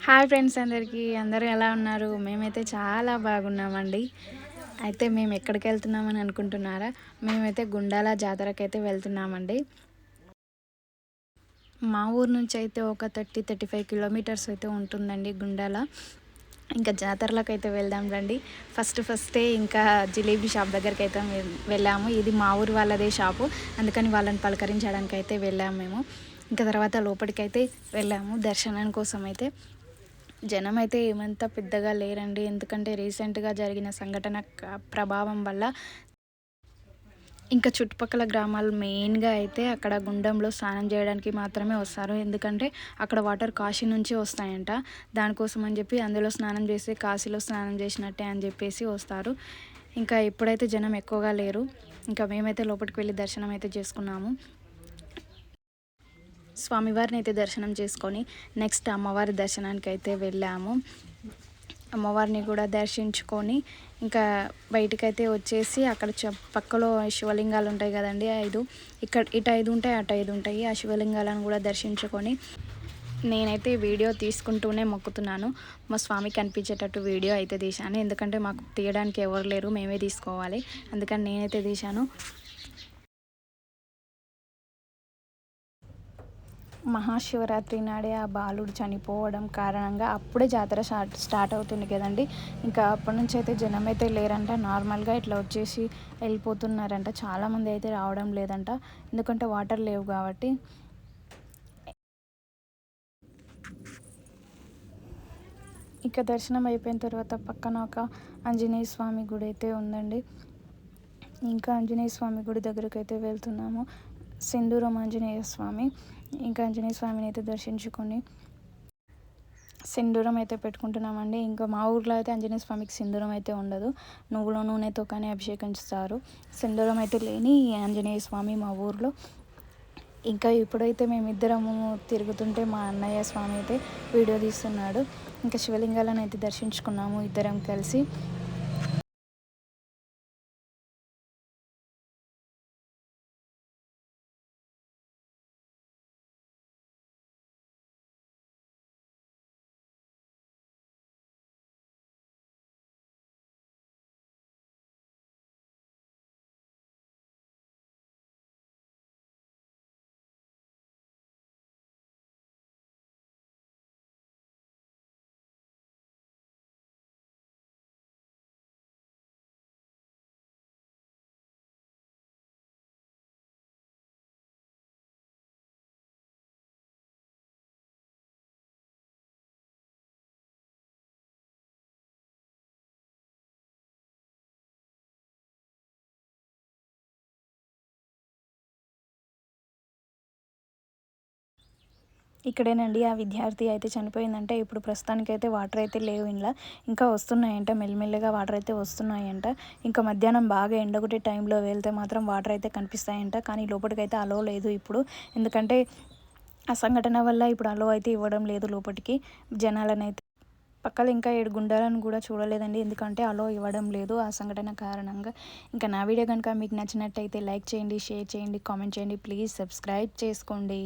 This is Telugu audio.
హాయ్ ఫ్రెండ్స్ అందరికీ. అందరూ ఎలా ఉన్నారు? మేమైతే చాలా బాగున్నామండి. అయితే మేము ఎక్కడికి వెళ్తున్నామని అనుకుంటున్నారా? మేమైతే గుండాల జాతరకి అయితే వెళ్తున్నామండి. మా ఊరు నుంచి అయితే ఒక థర్టీ థర్టీ ఫైవ్ కిలోమీటర్స్ అయితే ఉంటుందండి గుండాల. ఇంకా జాతరలోకి అయితే వెళ్దాం రండి. ఫస్ట్ ఫస్టే ఇంకా జిలేబీ షాప్ దగ్గరికి అయితే వెళ్ళాము. ఇది మా ఊరు వాళ్ళదే షాపు. అందుకని వాళ్ళని పలకరించడానికి అయితే వెళ్ళాము మేము. ఇంకా తర్వాత లోపలికైతే వెళ్ళాము. దర్శనం కోసం అయితే. జనం అయితే ఏమంత పెద్దగా లేరండి. ఎందుకంటే రీసెంట్గా జరిగిన సంఘటన ప్రభావం వల్ల ఇంకా చుట్టుపక్కల గ్రామాలు మెయిన్గా అయితే అక్కడ గుండంలో స్నానం చేయడానికి మాత్రమే వస్తారు. ఎందుకంటే అక్కడ వాటర్ కాశీ నుంచి వస్తాయంట. దానికోసం అని చెప్పి అందులో స్నానం చేసి కాశీలో స్నానం చేసినట్టే అని చెప్పేసి వస్తారు. ఇంకా ఎప్పుడైతే జనం ఎక్కువగా లేరు ఇంకా మేమైతే లోపలికి వెళ్ళి దర్శనం అయితే చేసుకున్నాము. స్వామివారిని అయితే దర్శనం చేసుకొని నెక్స్ట్ అమ్మవారి దర్శనానికి అయితే వెళ్ళాము. అమ్మవారిని కూడా దర్శించుకొని ఇంకా బయటకైతే వచ్చేసి అక్కడ పక్కలో శివలింగాలు ఉంటాయి కదండి ఐదు. ఇక్కడ ఇటు ఐదు ఉంటాయి అటు ఐదు ఉంటాయి. ఆ శివలింగాలను కూడా దర్శించుకొని నేనైతే వీడియో తీసుకుంటూనే మొక్కుతున్నాను. మా స్వామికి కనిపించేటట్టు వీడియో అయితే తీశాను. ఎందుకంటే మాకు తీయడానికి ఎవరు లేరు మేమే తీసుకోవాలి. అందుకని నేనైతే తీశాను. మహాశివరాత్రి నాడే ఆ బాలుడు చనిపోవడం కారణంగా అప్పుడే జాతర స్టార్ట్ స్టార్ట్ అవుతుంది కదండి. ఇంకా అప్పటి నుంచి అయితే జనం అయితే లేరంట. నార్మల్గా ఇట్లా వచ్చేసి వెళ్ళిపోతున్నారంట. చాలామంది అయితే రావడం లేదంట. ఎందుకంటే వాటర్ లేవు కాబట్టి. ఇక దర్శనం అయిపోయిన తర్వాత పక్కన ఒక ఆంజనేయ స్వామి గుడి అయితే ఉందండి. ఇంకా ఆంజనేయ స్వామి గుడి దగ్గరకు అయితే వెళ్తున్నాము. సింధూరం ఆంజనేయ స్వామి. ఇంకా ఆంజనేయ స్వామిని అయితే దర్శించుకొని సింధూరం అయితే పెట్టుకుంటున్నామండి. ఇంకా మా ఊర్లో అయితే ఆంజనేయ స్వామికి సింధూరం అయితే ఉండదు. నువ్వుల నూనెతో కానీ అభిషేకించుతారు. సింధూరం అయితే లేని ఆంజనేయ స్వామి మా ఊర్లో. ఇంకా ఇప్పుడైతే మేమిద్దరము తిరుగుతుంటే మా అన్నయ్య స్వామి అయితే వీడియో తీస్తున్నాడు. ఇంకా శివలింగాలను అయితే దర్శించుకున్నాము ఇద్దరం కలిసి. ఇక్కడేనండి ఆ విద్యార్థి అయితే చనిపోయిందంటే ఇప్పుడు ప్రస్తుతానికైతే వాటర్ అయితే లేవు ఇంట్లో ఇంకా వస్తున్నాయంట మెల్లిమెల్లిగా వాటర్ అయితే వస్తున్నాయంట. ఇంకా మధ్యాహ్నం బాగా ఎండగొట్టే టైంలో వెళ్తే మాత్రం వాటర్ అయితే కనిపిస్తాయంట. కానీ లోపలికైతే అలో లేదు ఇప్పుడు. ఎందుకంటే ఆ సంఘటన వల్ల ఇప్పుడు అలో అయితే ఇవ్వడం లేదు లోపలికి జనాలనైతే అయితే పక్కన ఇంకా ఏడు గుండాలను కూడా చూడలేదండి. ఎందుకంటే అలో ఇవ్వడం లేదు ఆ సంఘటన కారణంగా. ఇంకా నా వీడియో కనుక మీకు నచ్చినట్టయితే లైక్ చేయండి షేర్ చేయండి కామెంట్ చేయండి. ప్లీజ్ సబ్స్క్రైబ్ చేసుకోండి.